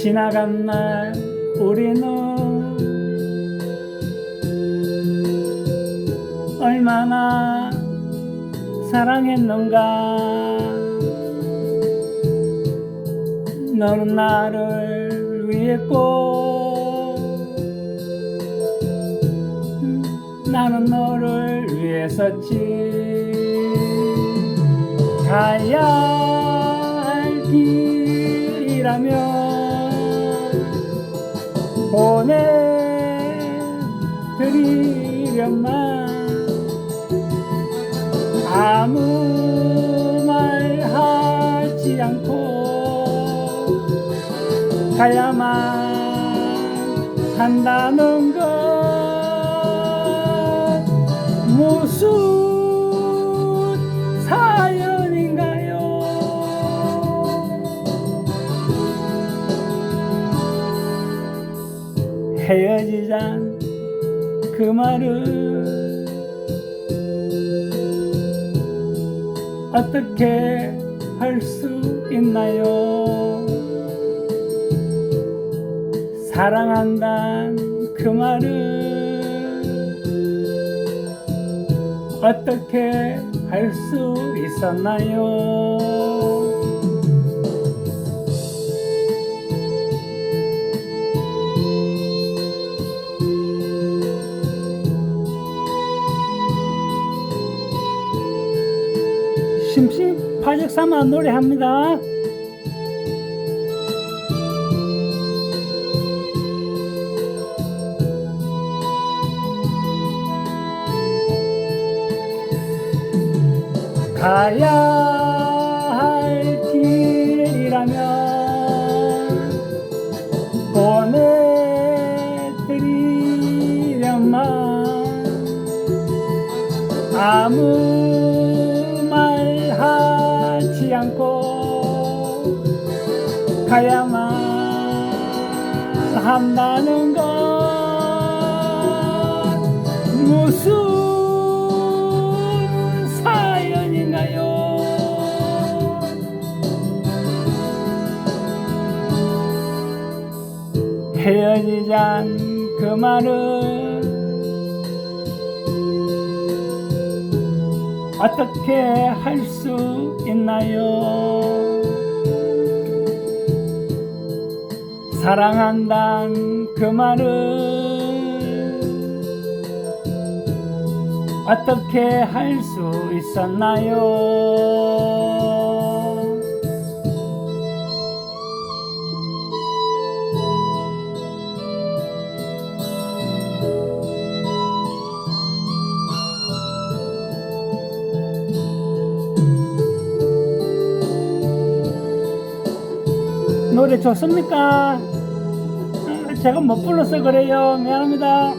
지나간 날 우리는 얼마나 사랑했는가? 너는 나를 위했고 나는 너를 위했었지. 가야 할 길이라면 보내드리련만 아무 말 하지 않고 가야만 한다는 것 무슨 사연인가요? 헤어지잔 그 말을 어떻게 할 수 있나요? 사랑한단 그 말을 어떻게 할 수 있었나요? 심심파적 삼아 노래합니다. 가야 할 길이라면 보내드리련만 아무 않고 가야만 한다는 것 무슨 사연인가요? 헤어지잔 그 말은 어떻게 할 수 있나요? 사랑한단 그 말을 어떻게 할 수 있었나요? 노래 좋습니까? 아, 제가 못 불러서 그래요. 미안합니다.